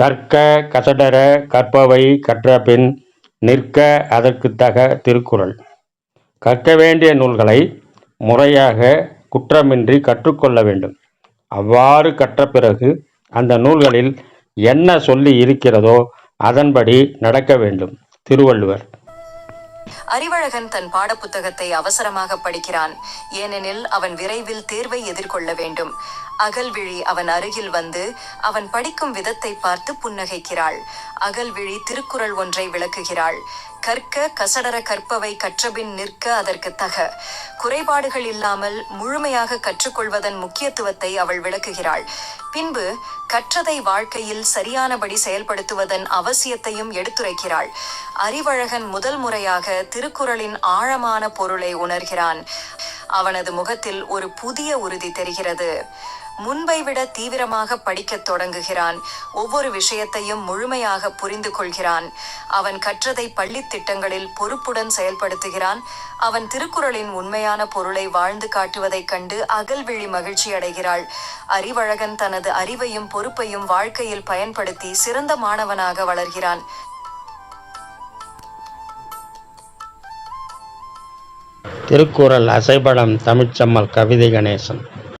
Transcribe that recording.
கற்க கசடர கற்பவை கற்றபின் நிற்க அதற்கு தக திருக்குறள். கற்க வேண்டிய நூல்களை முறையாக குற்றமின்றி கற்றுக்கொள்ள வேண்டும். அவ்வாறு கற்ற பிறகு அந்த நூல்களில் என்ன சொல்லி இருக்கிறதோ அதன்படி நடக்க வேண்டும். திருவள்ளுவர். அறிவழகன் தன் பாடப்புத்தகத்தை அவசரமாக படிக்கிறான். ஏனெனில் அவன் விரைவில் தேர்வை எதிர்கொள்ள வேண்டும். அகல்விழி அவன் அருகில் வந்து அவன் படிக்கும் விதத்தை பார்த்து புன்னகைக்கிறாள். அகல்விழி திருக்குறள் ஒன்றை விளக்குகிறாள். கற்க கசடர கற்பவை கற்றபின் நிற்க அதற்கு தக. குறைபாடுகள் இல்லாமல் முழுமையாக கற்றுக்கொள்வதன் முக்கியத்துவத்தை அவள் விளக்குகிறாள். பின்பு கற்றதை வாழ்க்கையில் சரியானபடி செயல்படுத்துவதன் அவசியத்தையும் எடுத்துரைக்கிறாள். அறிவழகன் முதல் முறையாக திருக்குறளின் ஆழமான பொருளை உணர்கிறான். அவனது முகத்தில் ஒரு புதிய உறுதி தெரிகிறது. முன்பை விட தீவிரமாக படிக்கத் தொடங்குகிறான். ஒவ்வொரு விஷயத்தையும் முழுமையாக புரிந்து கொள்கிறான். அவன் கற்றதை பள்ளித் திட்டங்களில் பொறுப்புடன் செயல்படுத்துகிறான். அவன் திருக்குறளின் உண்மையான பொருளை வாழ்ந்து காட்டுவதைக் கண்டு அகல்விழி மகிழ்ச்சி அடைகிறாள். அறிவழகன் தனது அறிவையும் பொறுப்பையும் வாழ்க்கையில் பயன்படுத்தி சிறந்த மாணவனாக வளர்கிறான். திருக்குறள் அசைபடம் தமிழ்ச்சம்மல் கவிதை கணேசன்.